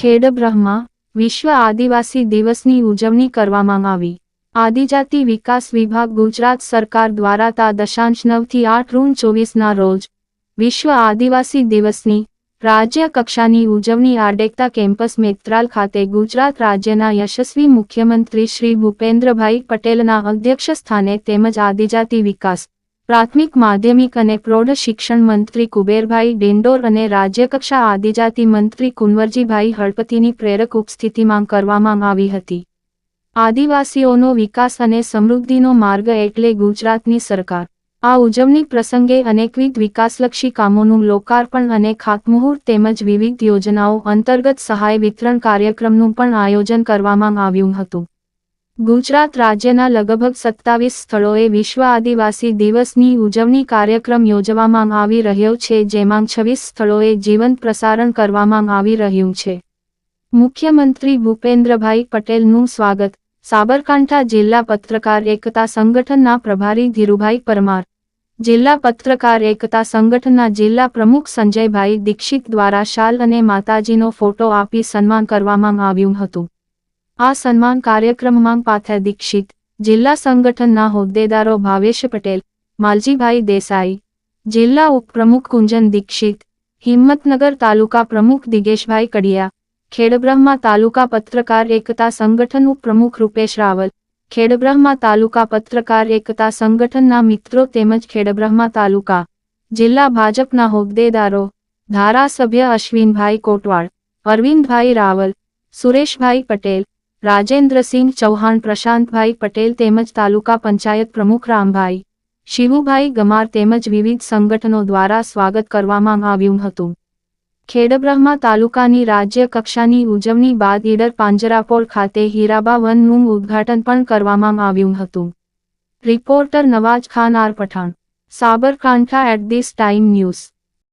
ખેડબ્રહ્મા વિશ્વ આદિવાસી દિવસની ઉજવણી કરવામાં આવી. આદિજાતિ વિકાસ વિભાગ ગુજરાત સરકાર દ્વારા તા દશાંશ નવથી આઠ રૂન ચોવીસના રોજ, વિશ્વ આદિવાસી દિવસની રાજ્ય કક્ષાની ઉજવણી આડેકતા કેમ્પસ મેત્રાલ ખાતે ગુજરાત રાજ્યના યશસ્વી મુખ્યમંત્રી શ્રી ભૂપેન્દ્રભાઈ પટેલના અધ્યક્ષ સ્થાને તેમજ આદિજાતિ વિકાસ પ્રાથમિક માધ્યમિક અને પ્રૌઢ શિક્ષણ મંત્રી કુબેરભાઈ ડેન્ડોર અને રાજ્યકક્ષા આદિજાતિ મંત્રી કુંવરજીભાઈ હળપતિની પ્રેરક ઉપસ્થિતિમાં કરવામાં આવી હતી. આદિવાસીઓનો વિકાસ અને સમૃદ્ધિનો માર્ગ એટલે ગુજરાતની સરકાર. આ ઉજવણી પ્રસંગે અનેકવિધ વિકાસલક્ષી કામોનું લોકાર્પણ અને ખાતમુહૂર્ત તેમજ વિવિધ યોજનાઓ અંતર્ગત સહાય વિતરણ કાર્યક્રમનું પણ આયોજન કરવામાં આવ્યું હતું. ગુજરાત રાજ્યના લગભગ સત્તાવીસ સ્થળોએ વિશ્વ આદિવાસી દિવસની ઉજવણી કાર્યક્રમ યોજવામાં આવી રહ્યો છે, જેમાં છવ્વીસ સ્થળોએ જીવંત પ્રસારણ કરવામાં આવી રહ્યું છે. મુખ્યમંત્રી ભૂપેન્દ્રભાઈ પટેલનું સ્વાગત. સાબરકાંઠા જિલ્લા પત્રકાર એકતા સંગઠનના પ્રભારી ધીરુભાઈ પરમાર, જિલ્લા પત્રકાર એકતા સંગઠનના જિલ્લા પ્રમુખ સંજયભાઈ દીક્ષિત દ્વારા શાલ અને માતાજીનો ફોટો આપી સન્માન કરવામાં આવ્યું હતું. આ સન્માન કાર્યક્રમમાં પાથર દીક્ષિત, જિલ્લા સંગઠનના હોદ્દેદારો ભાવેશ પટેલ, માલજીભાઈ દેસાઈ, જિલ્લા ઉપપ્રમુખ કુંજન દીક્ષિત, હિંમતનગર તાલુકા પ્રમુખ દિગેશભાઈ કડિયા, ખેડબ્રહ્મા તાલુકા પત્રકાર એકતા સંગઠન ઉપપ્રમુખ રૂપેશ રાવલ, ખેડબ્રહ્મા તાલુકા પત્રકાર એકતા સંગઠનના મિત્રો તેમજ ખેડબ્રહ્મા તાલુકા, જિલ્લા ભાજપના હોદ્દેદારો, ધારાસભ્ય અશ્વિનભાઈ કોટવાડ અરવિંદભાઈ રાવલ, સુરેશભાઈ પટેલ રાજેન્દ્રસિંહ ચૌહાણ, પ્રશાંતભાઈ પટેલ તેમજ તાલુકા પંચાયત પ્રમુખ રામભાઈ શિવુભાઈ ગમાર તેમજ વિવિધ સંગઠનો દ્વારા સ્વાગત કરવામાં આવ્યું હતું. ખેડબ્રહ્મા તાલુકાની રાજ્ય કક્ષાની ઉજવણી બાદ ઈડર પાંજરાપોળ ખાતે હીરાબા વનનું ઉદ્ઘાટન પણ કરવામાં આવ્યું હતું. Reporter Nawaz Khan R Pathan Sabarkantha at this time news.